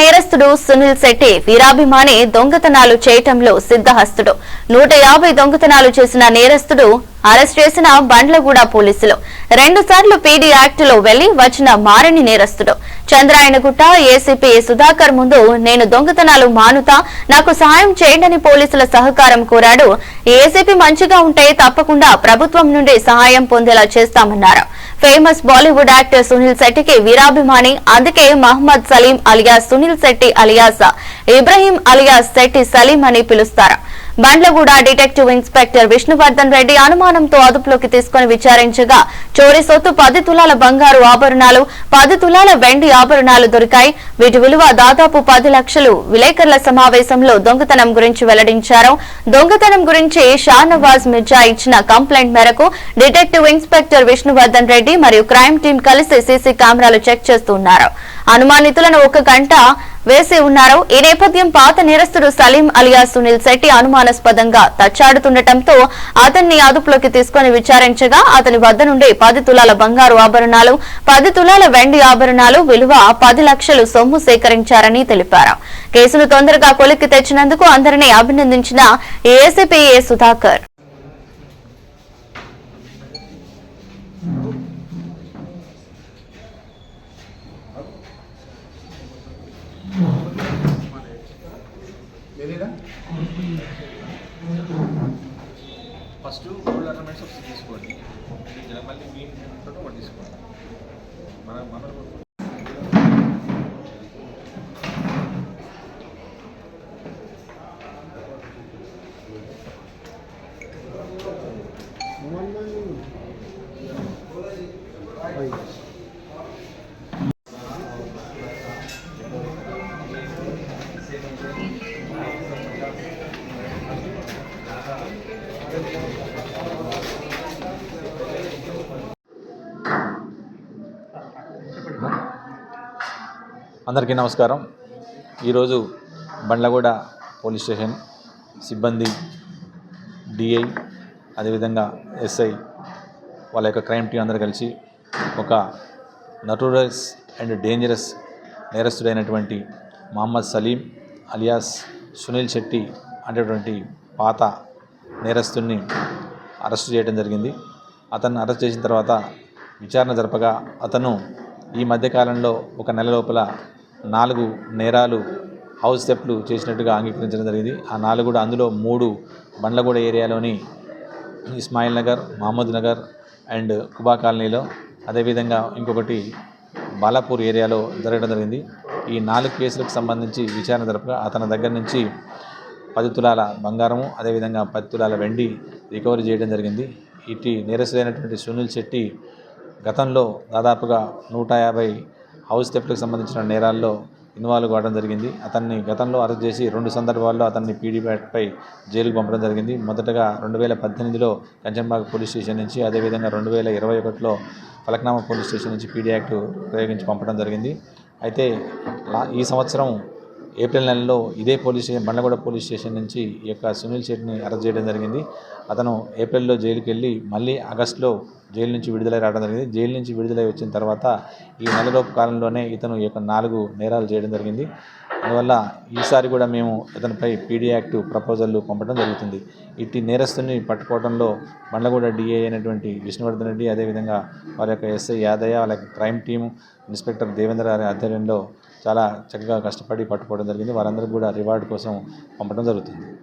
నేరస్తుడు సునీల్ శెట్టి వీరాభిమాని దొంగతనాలు చేయటంలో సిద్ధహస్తుడు. నూట యాభై దొంగతనాలు చేసిన నేరస్తుడు అరెస్ట్ చేసిన బండ్లగూడ పోలీసులు. రెండు సార్లు పీడీ యాక్ట్లో వెళ్ళి వచ్చిన మారని నేరస్తుడు. చంద్రాయనగుట్ట ఏసీపీ సుధాకర్ ముందు నేను దొంగతనాలు మానుతా నాకు సహాయం చేయండి పోలీసుల సహకారం కోరాడు. ఏసీపీ మంచిగా ఉంటే తప్పకుండా ప్రభుత్వం నుండి సహాయం పొందేలా చేస్తామన్నారు. ఫేమస్ బాలీవుడ్ యాక్టర్ సునీల్ శెట్టికి వీరాభిమాని అందుకే Mohammed Salim alias Sunil Shetty alias Ibrahim alias Shetty Salim అని పిలుస్తారు. బండ్లగూడ డిటెక్టివ్ ఇన్స్పెక్టర్ విష్ణువర్ధన్ రెడ్డి అనుమానంతో అదుపులోకి తీసుకుని విచారించగా చోరీ సొత్తు పది తులాల బంగారు ఆభరణాలు పది తులాల వెండి ఆభరణాలు దొరికాయి. వీటి విలువ దాదాపు పది లక్షలు. విలేకరుల సమావేశంలో దొంగతనం గురించి వెల్లడించారు. దొంగతనం గురించి షానవాజ్ మిర్జా ఇచ్చిన కంప్లైంట్ మేరకు డిటెక్టివ్ ఇన్స్పెక్టర్ విష్ణువర్ధన్ రెడ్డి మరియు క్రైమ్ టీం కలిసి సీసీ కెమెరాలు చెక్ చేస్తున్నారు. అనుమానితులను ఒక గంట వేసి ఉన్నారు. ఈ నేపథ్యం పాత నేరస్తుడు సలీం అలియా సునీల్ శెట్టి అనుమానాస్పదంగా తచ్చాడుతుండటంతో అతన్ని అదుపులోకి తీసుకుని విచారించగా అతని వద్ద నుండి పది తులాల బంగారు ఆభరణాలు పది తులాల వెండి ఆభరణాలు విలువ పది లక్షలు సొమ్ము సేకరించారని తెలిపారు. కేసును తొందరగా కొలిక్కి తెచ్చినందుకు అందరినీ అభినందించిన ఏసీపీఏ ఏ సుధాకర్. తెలీదా ఫస్ట్ గోల్డ్ ఆర్నమెంట్స్ ఒకటి తీసుకోండి. మళ్ళీ మీ తోటి ఒకటి తీసుకోండి. మన మన అందరికీ నమస్కారం. ఈరోజు బండ్లగూడ పోలీస్ స్టేషన్ సిబ్బంది డిఐ అదేవిధంగా ఎస్ఐ వాళ్ళ యొక్క క్రైమ్ టీం అందరూ కలిసి ఒక నటోరస్ అండ్ డేంజరస్ నేరస్తుడైనటువంటి మహమ్మద్ సలీం అలియాస్ సునీల్ శెట్టి అనేటువంటి పాత నేరస్తుడిని అరెస్ట్ చేయడం జరిగింది. అతన్ని అరెస్ట్ చేసిన తర్వాత విచారణ జరపగా అతను ఈ మధ్యకాలంలో ఒక నెల లోపల నాలుగు నేరాలు హౌస్ స్టెప్లు చేసినట్టుగా అంగీకరించడం జరిగింది. ఆ నాలుగు కూడా అందులో మూడు బండ్లగూడ ఏరియాలోని ఇస్మాయిల్ నగర్ మహమ్మద్ నగర్ అండ్ కుబా కాలనీలో. అదేవిధంగా ఇంకొకటి బాలాపూర్ ఏరియాలో జరగడం జరిగింది. ఈ నాలుగు కేసులకు సంబంధించి విచారణ జరపగా అతని దగ్గర నుంచి పది తులాల బంగారము అదేవిధంగా పది తులాల వెండి రికవరీ చేయడం జరిగింది. ఇటు నేరస్తుడైనటువంటి సునీల్ శెట్టి గతంలో దాదాపుగా నూట యాభై హౌస్ థెఫ్ట్కి సంబంధించిన నేరాల్లో ఇన్వాల్వ్ కావడం జరిగింది. అతన్ని గతంలో అరెస్ట్ చేసి రెండు సందర్భాల్లో అతన్ని పీడీపై జైలుకు పంపడం జరిగింది. మొదటగా రెండు వేల పద్దెనిమిదిలో కంచన్బాగ్ పోలీస్ స్టేషన్ నుంచి అదేవిధంగా రెండు వేల ఇరవై ఒకటిలో ఫలక్నామా పోలీస్ స్టేషన్ నుంచి పీడీ యాక్ట్ ప్రయోగించి పంపడం జరిగింది. అయితే ఈ సంవత్సరం ఏప్రిల్ నెలలో ఇదే police station Bandlaguda police station నుంచి ఈ యొక్క సునీల్ శెట్టిని అరెస్ట్ చేయడం జరిగింది. అతను ఏప్రిల్లో జైలుకి వెళ్ళి మళ్ళీ ఆగస్టులో జైలు నుంచి విడుదలై రావడం జరిగింది. జైలు నుంచి విడుదలై వచ్చిన తర్వాత ఈ నెలలోపు కాలంలోనే ఇతను ఈ యొక్క నాలుగు నేరాలు చేయడం జరిగింది. అందువల్ల ఈసారి కూడా మేము ఇతనిపై పీడీ యాక్ట్ ప్రపోజల్లు పంపడం జరుగుతుంది. ఇట్టి నేరస్తుని పట్టుకోవడంలో బండ్లగూడ డిఏ అయినటువంటి విష్ణువర్ధన్ రెడ్డి అదేవిధంగా వారి యొక్క ఎస్ఐ యాదయ్య వాళ్ళ యొక్క క్రైమ్ టీం ఇన్స్పెక్టర్ దేవేంద్ర గారి ఆధ్వర్యంలో చాలా చక్కగా కష్టపడి పట్టుకోవడం జరిగింది. వారందరికీ కూడా రివార్డు కోసం పంపడం జరుగుతుంది.